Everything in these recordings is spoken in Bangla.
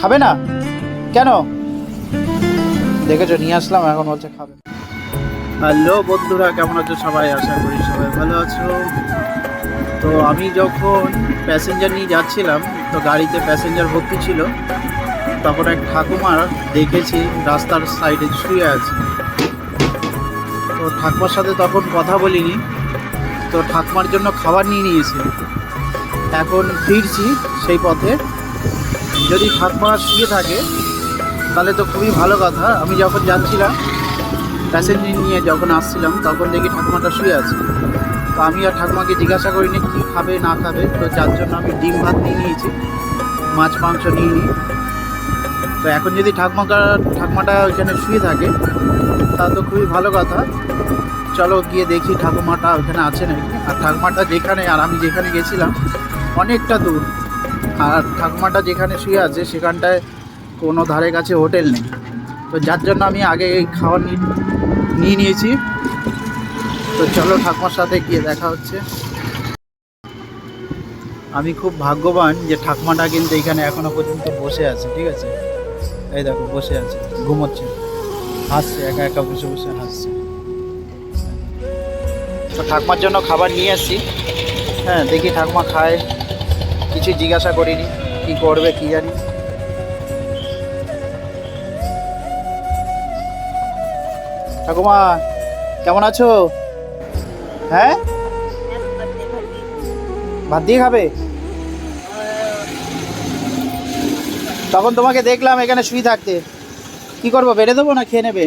খাবে না? কেন? দেখেছ, নিয়ে আসলাম, এখন হচ্ছে খাবে। হ্যালো বন্ধুরা, কেমন আছো সবাই? আশা করি সবাই ভালো আছো। তো আমি যখন প্যাসেঞ্জার নিয়ে যাচ্ছিলাম, তো গাড়িতে প্যাসেঞ্জার ভর্তি ছিল, তখন এক ঠাকুমার দেখেছি রাস্তার সাইডে শুয়ে আছে। তো ঠাকুমার সাথে তখন কথা বলিনি, তো ঠাকুমার জন্য খাবার নিয়ে নিয়েছি। এখন ফিরছি সেই পথে। যদি ঠাকুমা শুয়ে থাকে, তাহলে তো খুবই ভালো কথা। আমি যখন যাচ্ছিলাম প্যাসেঞ্জার নিয়ে যখন আসছিলাম, তখন দেখি ঠাকুমাটা শুয়ে আছে। তো আমি আর ঠাকুমাকে জিজ্ঞাসা করিনি কী খাবে, না খাবে। তো যার জন্য আমি ডিম ভাত নিয়ে নিয়েছি, মাছ, মাংস নিয়ে নিই। তো এখন যদি ঠাকুমাটা ঠাকুমাটা ওইখানে শুয়ে থাকে, তা তো খুবই ভালো কথা। চলো গিয়ে দেখি ঠাকুমাটা ওখানে আছে নাকি। আর ঠাকুমাটা যেখানে, আর আমি যেখানে গেছিলাম, অনেকটা দূর। আর ঠাকুমাটা যেখানে শুয়ে আছে সেখানটায় কোনো ধারে কাছে হোটেল নেই। তো যার জন্য আমি আগে এই খাবার নিয়ে নিয়ে নিয়েছি। তো চলো ঠাকুমার সাথে গিয়ে দেখা হচ্ছে। আমি খুব ভাগ্যবান যে ঠাকুমাটা কিন্তু এখানে এখনও পর্যন্ত বসে আছে, ঠিক আছে? এই দেখো, বসে আছে, ঘুমোচ্ছে। হাসছে, একা একা বসে বসে হাসছে। তো ঠাকুমার জন্য খাবার নিয়ে আসছি হ্যাঁ দেখি ঠাকুমা খায়। কিছু জিজ্ঞাসা করিনি, কি করবে কি জানি। ঠাকুমা, কেমন আছো? হ্যাঁ? ভাত দিয়ে খাবে? তখন তোমাকে দেখলাম এখানে শুয়ে থাকতে। কি করব, বেড়ে দেবো না খেয়ে নেবে?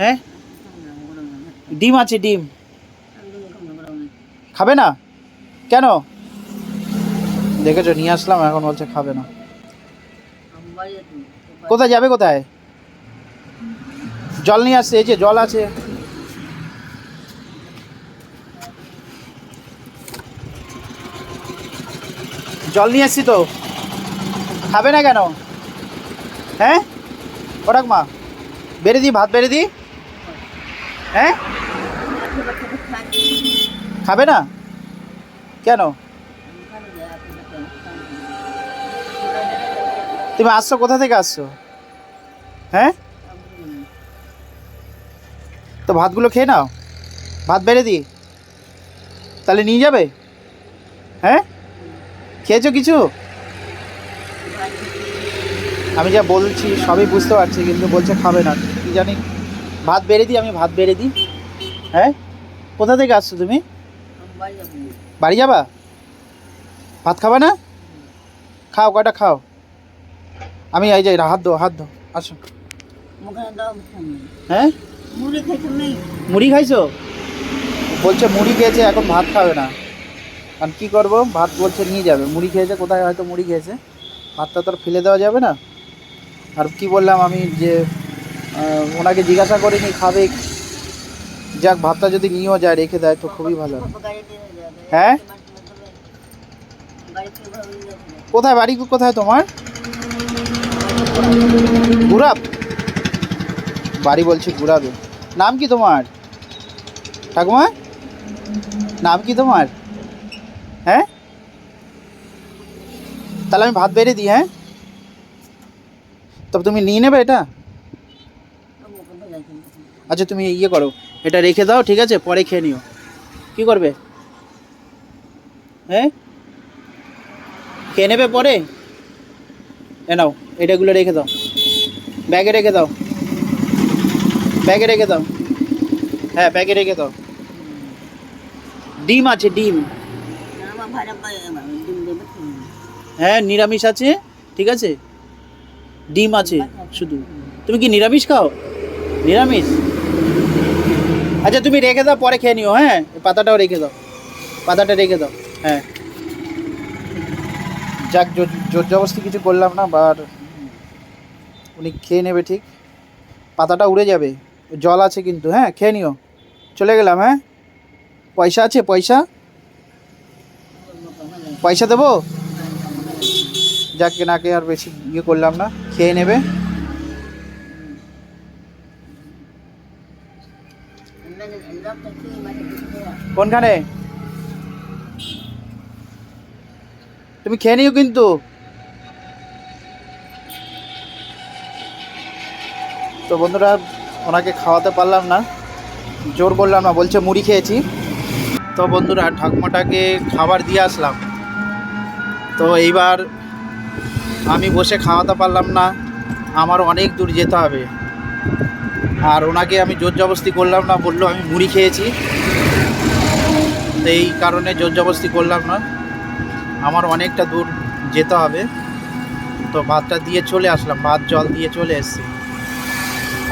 হ্যাঁ? ডিম আছে, ডিম। খাবে না? কেন? দেখেছ নিয়ে আসলাম এখন বলছে খাবে না। কোথায়? যাবে কোথায়? জল নিয়ে আসছে এই যে জল আছে। জল নিয়ে এসছি তো। খাবে না কেন? হ্যাঁ? ওটাক মা বেড়ে দিই ভাত বেড়ে দিই হ্যাঁ? খাবে না? কেন? তুমি আসছো, কোথা থেকে আসছো? হ্যাঁ? তো ভাতগুলো খেয়ে নাও। ভাত বেড়ে দিই। তাহলে নিয়ে যাবে? হ্যাঁ? খেয়েছো কিছু? আমি যা বলছি সবই বুঝতে পারছি, কিন্তু বলছে খাবে না। কি জানি? ভাত বেড়ে দিই, আমি ভাত বেড়ে দিই। হ্যাঁ? কোথা থেকে আসছো তুমি? বাড়ি যাবা? ভাত খাবা না? খাও, কয়টা খাও? আমি এই যাই হাত দো হাত দো আসো। হ্যাঁ? মুড়ি খাইছো? বলছে মুড়ি খেয়েছে, এখন ভাত খাবে না। কারণ কী করব? ভাত বলছে নিয়ে যাবে। মুড়ি খেয়েছে, কোথায় হয়তো মুড়ি খেয়েছে? ভাতটা তো আর ফেলে দেওয়া যাবে না। আর কি বললাম আমি যে ওনাকে জিজ্ঞাসা করিনি, খাবে যাক, ভাতটা যদি নিয়েও যায়, রেখে দেয়, তো খুবই ভালো। হ্যাঁ? কোথায়, বাড়ি কোথায় তোমার? গুড়াব বাড়ি বলছি গুড়াবে নাম কি তোমার? ঠাকুমা? নাম কি তোমার? হ্যাঁ? তাহলে আমি ভাত বেড়ে দিই হ্যাঁ? তবে তুমি নিয়ে নেবে এটা? আচ্ছা তুমি ইয়ে করো। এটা রেখে দাও, ঠিক আছে? পরে খেয়ে নিও। কি করবে? হ্যাঁ? খেয়ে নেবে পরে? এ নাও, এটাগুলো রেখে দাও। ব্যাগে রেখে দাও। ব্যাগে রেখে দাও। হ্যাঁ ব্যাগে রেখে দাও। ডিম আছে, ডিম। হ্যাঁ নিরামিষ আছে, ঠিক আছে? ডিম আছে, শুধু। তুমি কি নিরামিষ খাও? নিরামিষ? আচ্ছা তুমি রেখে দাও, পরে খেয়ে নিও হ্যাঁ? পাতাটাও রেখে দাও। পাতাটা রেখে দাও হ্যাঁ। যাক জোর জবরদস্তি কিছু করলাম না বার উনি খেয়ে নেবে ঠিক। পাতাটা উড়ে যাবে, জল আছে কিন্তু হ্যাঁ খেয়ে নিও। চলে গেলাম হ্যাঁ? পয়সা আছে, পয়সা? পয়সা দেবো? যাকে নাকে আর বেশি ইয়ে করলাম না, খেয়ে নেবে। কোনখানে? তুমি খেয়ে নিও কিন্তু। তো বন্ধুরা, ওনাকে খাওয়াতে পারলাম না। জোর করলাম না, বলছে মুড়ি খেয়েছি। তো বন্ধুরা, ঠাকুমাটাকে খাবার দিয়ে আসলাম। তো এইবার আমি বসে খাওয়াতে পারলাম না, আমার অনেক দূর যেতে হবে। আর ওনাকে আমি জোর জবস্তি করলাম না, বলল আমি মুড়ি খেয়েছি। তো এই কারণে জোর জবস্তি করলাম না। আমার অনেকটা দূর যেতে হবে। তো ভাতটা দিয়ে চলে আসলাম, ভাত, জল দিয়ে চলে এসছি।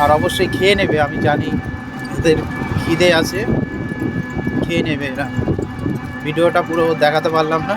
আর অবশ্যই খেয়ে নেবে, আমি জানি ওদের খিদে আছে। খেয়ে নেবে এরা। ভিডিওটা পুরো দেখাতে পারলাম না।